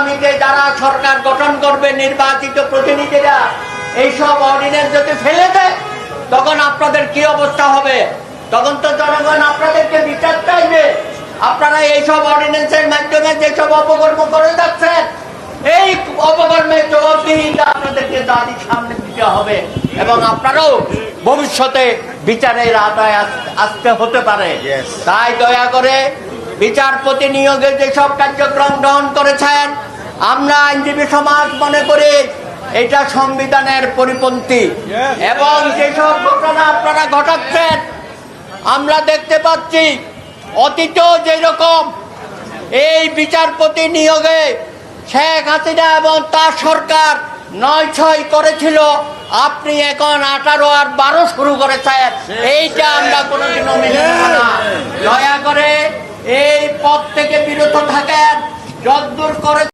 আগামীতে যারা সরকার গঠন করবে নির্বাচিত প্রতিনিধিরা এইসব অর্ডিনেন্স যদি ফেলে দেয় তখন আপনাদের কি অবস্থা হবে? তখন তো জনগণ আপনাদেরকে বিচার চাইবে। আপনারা এইসব অর্ডিনেন্সের মাধ্যমে যেসব অপকর্ম করে যাচ্ছেন এই অপকর্মের জবাবদিহিতা আপনাদেরকে দাদি সামনে দিতে হবে এবং আপনারাও ভবিষ্যতে বিচারের আদায় আসতে হতে পারে. তাই দয়া করে বিচারপতি নিয়োগে যেসব কার্যক্রম গ্রহণ করেছেন আমরা আইনজীবী সমাজ মনে করি এটা সংবিধানের পরিপন্থী। এবং যেসব ঘটনা আপনারা ঘটাচ্ছেন আমরা দেখতে পাচ্ছি অতীত যেরকম এই বিচারপতি নিয়োগে শেখ হাসিনা এবং তার সরকার নয় ছয় করেছিল আপনি এখন আঠারো আর বারো শুরু করেছেন। এইটা আমরা কোনোদিনও মেনে না। দয়া করে এই পথ থেকে বিরত থাকেন যদ্দূর করে